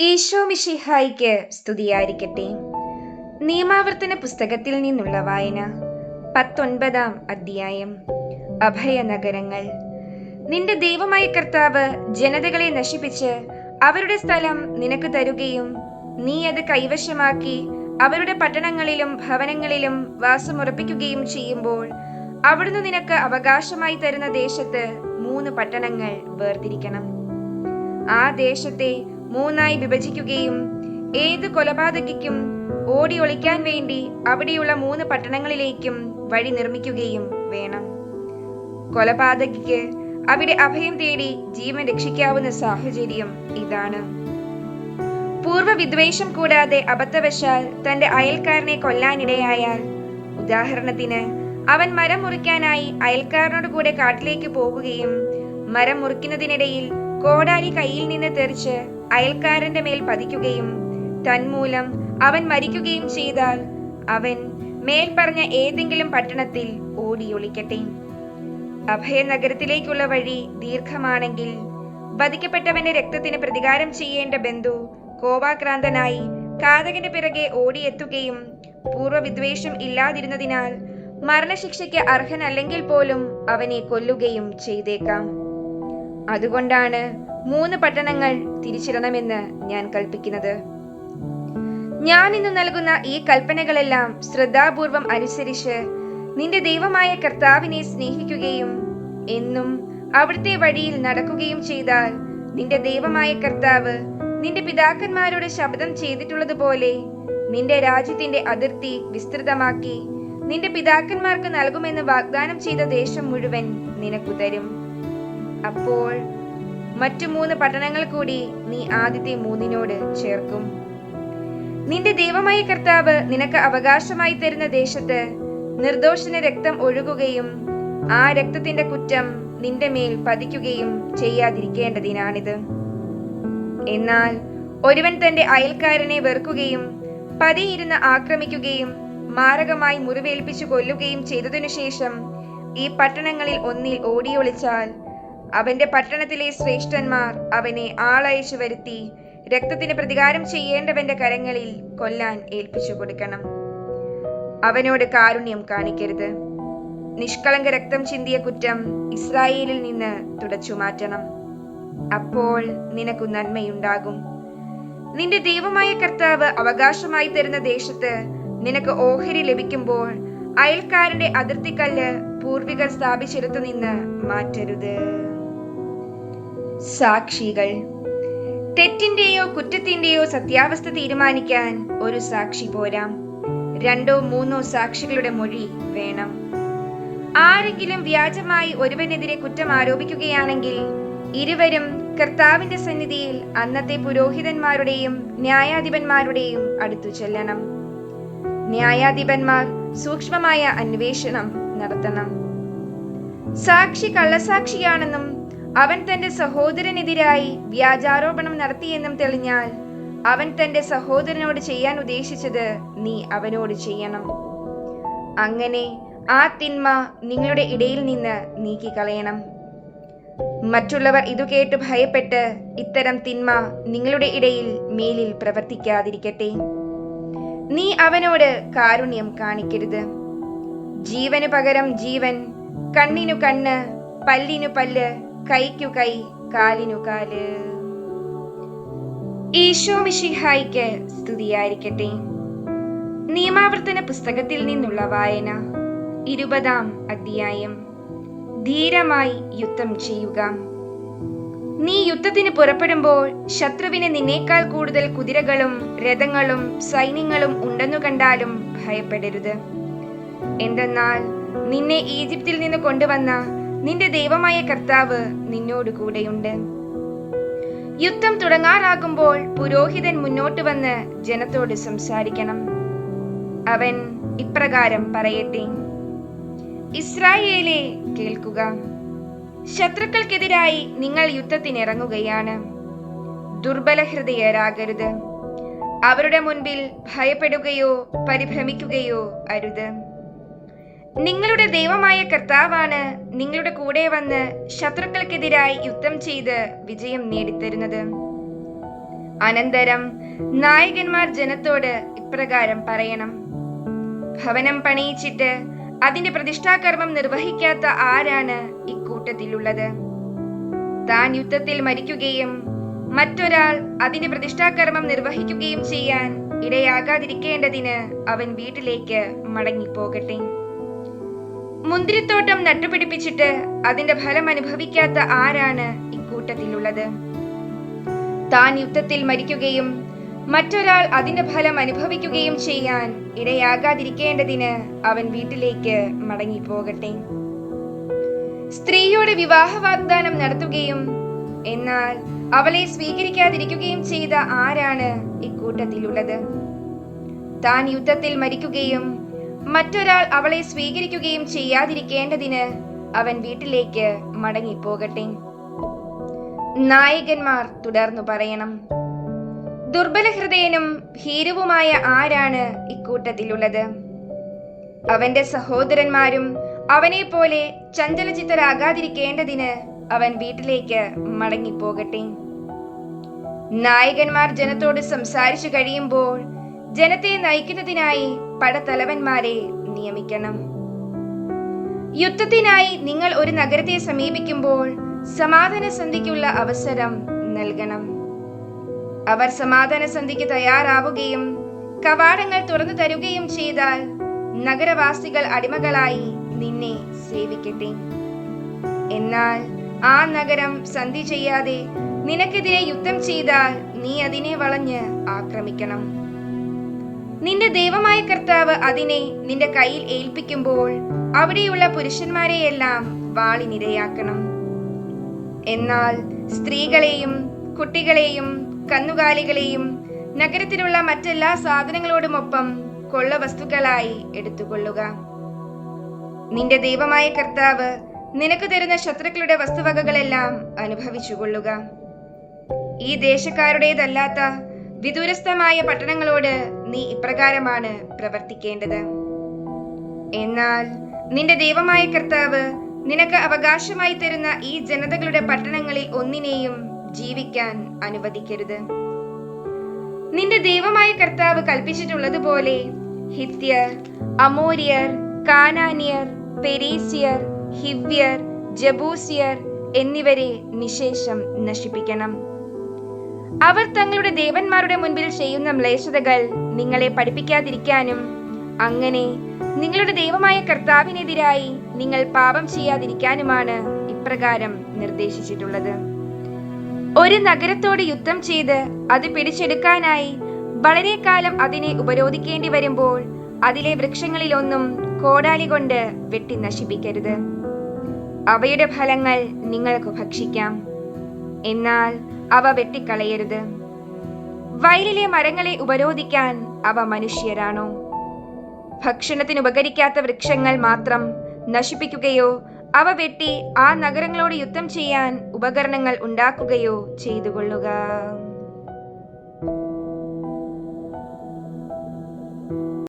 ഈശോ മിഷിഹായിക്ക് സ്തുതിയായിരിക്കട്ടെ. നിയമാവർത്തന പുസ്തകത്തിൽ നിന്നുള്ള വായന പത്തൊൻപതാം അധ്യായം. അഭയനഗരങ്ങൾ. നിന്റെ ദൈവമായ കർത്താവ് ജനതകളെ നശിപ്പിച്ച് അവരുടെ സ്ഥലം നിനക്ക് തരുകയും നീ അത് കൈവശമാക്കി അവരുടെ പട്ടണങ്ങളിലും ഭവനങ്ങളിലും വാസമുറപ്പിക്കുകയും ചെയ്യുമ്പോൾ അവിടുന്ന് നിനക്ക് അവകാശമായി തരുന്ന ദേശത്ത് മൂന്ന് പട്ടണങ്ങൾ വേർതിരിക്കണം. ആ ദേശത്തെ മൂന്നായി വിഭജിക്കുകയും ഏത് കൊലപാതകയ്ക്കും ഓടി ഒളിക്കാൻ വേണ്ടി അവിടെയുള്ള മൂന്ന് പട്ടണങ്ങളിലേക്കും വഴി നിർമ്മിക്കുകയും വേണം. കൊലപാതകയ്ക്ക് അവിടെ അഭയം തേടി ജീവൻ രക്ഷിക്കാവുന്ന സാഹചര്യം ഇതാണ്. പൂർവ വിദ്വേഷം കൂടാതെ അബദ്ധവശാൽ തന്റെ അയൽക്കാരനെ കൊല്ലാനിടയായാൽ ഉദാഹരണത്തിന് അവൻ മരം മുറിക്കാനായി അയൽക്കാരനോട് കൂടെ കാട്ടിലേക്ക് പോകുകയും മരം മുറിക്കുന്നതിനിടയിൽ കോടാലി കയ്യിൽ നിന്ന് തെറിച്ച് അയൽക്കാരന്റെ മേൽ പതിക്കുകയും തന്മൂലം അവൻ മരിക്കുകയും ചെയ്താൽ അവൻ മേൽ പറഞ്ഞ ഏതെങ്കിലും പട്ടണത്തിൽ ഓടിയൊളിക്കട്ടെ അഭയനഗരത്തിലേക്കുള്ള വഴി ദീർഘമാണെങ്കിൽ വധിക്കപ്പെട്ടവന്റെ രക്തത്തിന് പ്രതികാരം ചെയ്യേണ്ട ബന്ധു കോപാക്രാന്തനായി കാതകന്റെ പിറകെ ഓടിയെത്തുകയും പൂർവവിദ്വേഷം ഇല്ലാതിരുന്നതിനാൽ മരണശിക്ഷയ്ക്ക് അർഹനല്ലെങ്കിൽ പോലും അവനെ കൊല്ലുകയും ചെയ്തേക്കാം. അതുകൊണ്ടാണ് മൂന്ന് പട്ടണങ്ങൾ തിരിച്ചിടണമെന്ന് ഞാൻ കൽപ്പിക്കുന്നത്. ഞാൻ ഇന്ന് നൽകുന്ന ഈ കൽപ്പനകളെല്ലാം ശ്രദ്ധാപൂർവം അനുസരിച്ച് നിന്റെ ദൈവമായ കർത്താവിനെ സ്നേഹിക്കുകയും എന്നും അവിടുത്തെ വഴിയിൽ നടക്കുകയും ചെയ്താൽ നിന്റെ ദൈവമായ കർത്താവ് നിന്റെ പിതാക്കന്മാരോട് ശബ്ദം ചെയ്തിട്ടുള്ളതുപോലെ നിന്റെ രാജ്യത്തിന്റെ അതിർത്തി വിസ്തൃതമാക്കി നിന്റെ പിതാക്കന്മാർക്ക് നൽകുമെന്ന് വാഗ്ദാനം ചെയ്ത ദേശം മുഴുവൻ നിനക്കു തരും. അപ്പോൾ മറ്റു മൂന്ന് പട്ടണങ്ങൾ കൂടി നീ ആദ്യത്തെ മൂന്നിനോട് ചേർക്കും. നിന്റെ ദൈവമായ കർത്താവ് നിനക്ക് അവകാശമായി തരുന്ന ദേശത്ത് നിർദോഷന് രക്തം ഒഴുകുകയും ആ രക്തത്തിന്റെ കുറ്റം നിന്റെ മേൽ പതിക്കുകയും ചെയ്യാതിരിക്കേണ്ടതിനാണിത്. എന്നാൽ ഒരുവൻ തന്റെ അയൽക്കാരനെ വെറുക്കുകയും പതിയിരുന്ന് ആക്രമിക്കുകയും മാരകമായി മുറിവേൽപ്പിച്ചു കൊല്ലുകയും ചെയ്തതിനു ശേഷം ഈ പട്ടണങ്ങളിൽ ഒന്നിൽ ഓടിയൊളിച്ചാൽ അവന്റെ പട്ടണത്തിലെ ശ്രേഷ്ഠന്മാർ അവനെ ആളയച്ചു വരുത്തി രക്തത്തിന് പ്രതികാരം ചെയ്യേണ്ടവന്റെ കരങ്ങളിൽ കൊല്ലാൻ ഏൽപ്പിച്ചു കൊടുക്കണം. അവനോട് കാരുണ്യം കാണിക്കരുത്. നിഷ്കളങ്ക രക്തം ചിന്തിയ കുറ്റം ഇസ്രായേലിൽ നിന്ന് തുടച്ചു മാറ്റണം. അപ്പോൾ നിനക്കു നന്മയുണ്ടാകും. നിന്റെ ദൈവമായ കർത്താവ് അവകാശമായി തരുന്ന ദേശത്ത് നിനക്ക് ഓഹരി ലഭിക്കുമ്പോൾ അയൽക്കാരന്റെ അതിർത്തിക്കല്ല് പൂർവികർ സ്ഥാപിച്ചിടത്തു നിന്ന് മാറ്റരുത്. സാക്ഷികൾ. തെറ്റിന്റെയോ കുറ്റത്തിന്റെയോ സത്യാവസ്ഥ തീരുമാനിക്കാൻ ഒരു സാക്ഷി പോരാ. രണ്ടോ മൂന്നോ സാക്ഷികളുടെ മൊഴി വേണം. ആരെങ്കിലും വ്യാജമായി ഒരുവനെതിരെ കുറ്റം ആരോപിക്കുകയാണെങ്കിൽ ഇരുവരും കർത്താവിന്റെ സന്നിധിയിൽ അന്നത്തെ പുരോഹിതന്മാരുടെയും ന്യായാധിപന്മാരുടെയും അടുത്തു ചെല്ലണം. ന്യായാധിപന്മാർ സൂക്ഷ്മമായ അന്വേഷണം നടത്തണം. സാക്ഷി കള്ളസാക്ഷിയാണെന്നും അവൻ തന്റെ സഹോദരനെതിരായി വ്യാജാരോപണം നടത്തിയെന്നും തെളിഞ്ഞാൽ അവൻ തന്റെ സഹോദരനോട് ചെയ്യാൻ ഉദ്ദേശിച്ചത് നീ അവനോട് ചെയ്യണം. അങ്ങനെ ആ തിന്മ നിങ്ങളുടെ ഇടയിൽ നിന്ന് നീക്കിക്കളയണം. മറ്റുള്ളവർ ഇതു കേട്ട് ഭയപ്പെട്ട് ഇത്തരം തിന്മ നിങ്ങളുടെ ഇടയിൽ മേലിൽ പ്രവർത്തിക്കാതിരിക്കട്ടെ. നീ അവനോട് കാരുണ്യം കാണിക്കരുത്. ജീവന് പകരം ജീവൻ കണ്ണിനു കണ്ണ് പല്ലിനു പല്ല് കൈക്കു കൈ കാലിനു കാൽ. ഈശോ മിഷിഹായിക്ക് സ്തുതിയായിരിക്കട്ടെ. നിയമാവർത്തന പുസ്തകത്തിൽ നിന്നുള്ള വായന ഇരുപതാം അധ്യായം. ധീരമായി യുദ്ധം ചെയ്യുക. നീ യുദ്ധത്തിന് പുറപ്പെടുമ്പോൾ ശത്രുവിന് നിന്നേക്കാൾ കൂടുതൽ കുതിരകളും രഥങ്ങളും സൈന്യങ്ങളും ഉണ്ടെന്നു കണ്ടാലും ഭയപ്പെടരുത്. എന്തെന്നാൽ നിന്നെ ഈജിപ്തിൽ നിന്ന് കൊണ്ടുവന്ന നിന്റെ ദൈവമായ കർത്താവ് നിന്നോട് കൂടെയുണ്ട്. യുദ്ധം തുടങ്ങാറാകുമ്പോൾ പുരോഹിതൻ മുന്നോട്ട് വന്ന് ജനത്തോട് സംസാരിക്കണം. അവൻ ഇപ്രകാരം പറയട്ടെ. ഇസ്രായേലെ കേൾക്കുക. ശത്രുക്കൾക്കെതിരായി നിങ്ങൾ യുദ്ധത്തിനിറങ്ങുകയാണ്. ദുർബല ഹൃദയരാകരുത് അവരുടെ മുൻപിൽ ഭയപ്പെടുകയോ പരിഭ്രമിക്കുകയോ അരുത്. നിങ്ങളുടെ ദൈവമായ കർത്താവാണ് നിങ്ങളുടെ കൂടെ വന്ന് ശത്രുക്കൾക്കെതിരായി യുദ്ധം ചെയ്ത് വിജയം നേടിത്തരുന്നത്. അനന്തരം നായകന്മാർ ജനത്തോട് ഇപ്രകാരം പറയണം. ഭവനം പണിയിച്ചിട്ട് അതിന്റെ പ്രതിഷ്ഠാകർമ്മം നിർവഹിക്കാത്ത ആരാണ് ഇക്കൂട്ടത്തിലുള്ളത്? താൻ യുദ്ധത്തിൽ മരിക്കുകയും മറ്റൊരാൾ അതിന്റെ പ്രതിഷ്ഠാകർമ്മം നിർവഹിക്കുകയും ചെയ്യാൻ ഇടയാകാതിരിക്കേണ്ടതിന് അവൻ വീട്ടിലേക്ക് മടങ്ങിപ്പോകട്ടെ. മുന്തിരിത്തോട്ടം നട്ടുപിടിപ്പിച്ചിട്ട് അതിന്റെ ഫലം അനുഭവിക്കാത്ത ആരാണ് ഇക്കൂട്ടത്തിലുള്ളത്? താൻ യുദ്ധത്തിൽ മരിക്കുകയും മറ്റൊരാൾ അതിന്റെ ഫലം അനുഭവിക്കുകയും ചെയ്യാൻ ഇടയാകാതിരിക്കേണ്ടതിന് അവൻ വീട്ടിലേക്ക് മടങ്ങിപ്പോകട്ടെ. സ്ത്രീയോട് വിവാഹ വാഗ്ദാനം നടത്തുകയും എന്നാൽ അവളെ സ്വീകരിക്കാതിരിക്കുകയും ചെയ്ത ആരാണ് ഇക്കൂട്ടത്തിലുള്ളത്? താൻ യുദ്ധത്തിൽ മരിക്കുകയും മറ്റൊരാൾ അവളെ സ്വീകരിക്കുകയും ചെയ്യാതിരിക്കേണ്ടതിന് അവൻ വീട്ടിലേക്ക് മടങ്ങിപ്പോകട്ടെ. നായകന്മാർ തുടർന്നു പറയണം ദുർബല ഹൃദയനും ഭീരുവുമായ ആരാണ് ഇക്കൂട്ടത്തിലുള്ളത്? അവന്റെ സഹോദരന്മാരും അവനെ പോലെ ചഞ്ചലചിത്തരാകാതിരിക്കേണ്ടതിന് അവൻ വീട്ടിലേക്ക് മടങ്ങിപ്പോകട്ടെ. നായകന്മാർ ജനത്തോട് സംസാരിച്ചു കഴിയുമ്പോൾ ജനത്തെ നയിക്കുന്നതിനായി പടത്തലവന്മാരെ നിയമിക്കണം. യുദ്ധത്തിനായി നിങ്ങൾ ഒരു നഗരത്തെ സമീപിക്കുമ്പോൾ സമാധാന സന്ധിക്കുള്ള അവസരം നൽകണം. അവർ സമാധാന സന്ധിക്ക് തയ്യാറാവുകയും കവാടങ്ങൾ തുറന്നു തരുകയും ചെയ്താൽ നഗരവാസികൾ അടിമകളായി നിന്നെ സേവിക്കട്ടെ. എന്നാൽ ആ നഗരം സന്ധി ചെയ്യാതെ നിനക്കെതിരെ യുദ്ധം ചെയ്താൽ നീ അതിനെ വളഞ്ഞ് ആക്രമിക്കണം. നിന്റെ ദൈവമായ കർത്താവ് അതിനെ നിന്റെ കയ്യിൽ ഏൽപ്പിക്കുമ്പോൾ അവിടെയുള്ള പുരുഷന്മാരെയെല്ലാം വാളിനിരയാക്കണം എന്നാൽ സ്ത്രീകളെയും കുട്ടികളെയും കന്നുകാലികളെയും നഗരത്തിലുള്ള മറ്റെല്ലാ സാധനങ്ങളോടുമൊപ്പം കൊള്ള വസ്തുക്കളായി എടുത്തുകൊള്ളുക. നിന്റെ ദൈവമായ കർത്താവ് നിനക്ക് തരുന്ന ശത്രുക്കളുടെ വസ്തുവകകളെല്ലാം അനുഭവിച്ചുകൊള്ളുക. ഈ ദേശക്കാരുടേതല്ലാത്ത വിദൂരസ്ഥമായ പട്ടണങ്ങളോട് നീ ഇപ്രകാരമാണ് പ്രവർത്തിക്കേണ്ടത്. എന്നാൽ നിന്റെ ദൈവമായ കർത്താവ് നിനക്ക് അവകാശമായി തരുന്ന ഈ ജനതകളുടെ പട്ടണങ്ങളിൽ ഒന്നിനെയും ജീവിക്കാൻ അനുവദിക്കരുത്. നിന്റെ ദൈവമായ കർത്താവ് കൽപ്പിച്ചിട്ടുള്ളതുപോലെ ഹിത്യർ അമോരിയർ കാനാനിയർ പെരീസിയർ ഹിവ്യർ ജബൂസിയർ എന്നിവരെ നിശേഷം നശിപ്പിക്കണം. അവർ തങ്ങളുടെ ദേവന്മാരുടെ മുൻപിൽ ചെയ്യുന്ന മ്ലേച്ഛതകൾ നിങ്ങളെ പഠിപ്പിക്കാതിരിക്കാനും അങ്ങനെ നിങ്ങളുടെ ദൈവമായ കർത്താവിനെതിരായി നിങ്ങൾ പാപം ചെയ്യാതിരിക്കാനുമാണ് ഇപ്രകാരം നിർദ്ദേശിച്ചിട്ടുള്ളത്. ഒരു നഗരത്തോട് യുദ്ധം ചെയ്ത് അത് പിടിച്ചെടുക്കാനായി വളരെ കാലം അതിനെ ഉപരോധിക്കേണ്ടി വരുമ്പോൾ അതിലെ വൃക്ഷങ്ങളിലൊന്നും കോടാലി കൊണ്ട് വെട്ടി നശിപ്പിക്കരുത്. അവയുടെ ഫലങ്ങൾ നിങ്ങൾക്ക് ഭക്ഷിക്കാം. എന്നാൽ അവ വെട്ടിക്കളയരുത്. വയലിലെ മരങ്ങളെ ഉപരോധിക്കാൻ അവ മനുഷ്യരാണോ? ഭക്ഷണത്തിന് ഉപകരിക്കാത്ത വൃക്ഷങ്ങൾ മാത്രം നശിപ്പിക്കുകയോ അവ വെട്ടി ആ നഗരങ്ങളോട് യുദ്ധം ചെയ്യാൻ ഉപകരണങ്ങൾ ഉണ്ടാക്കുകയോ ചെയ്തുകൊള്ളുക.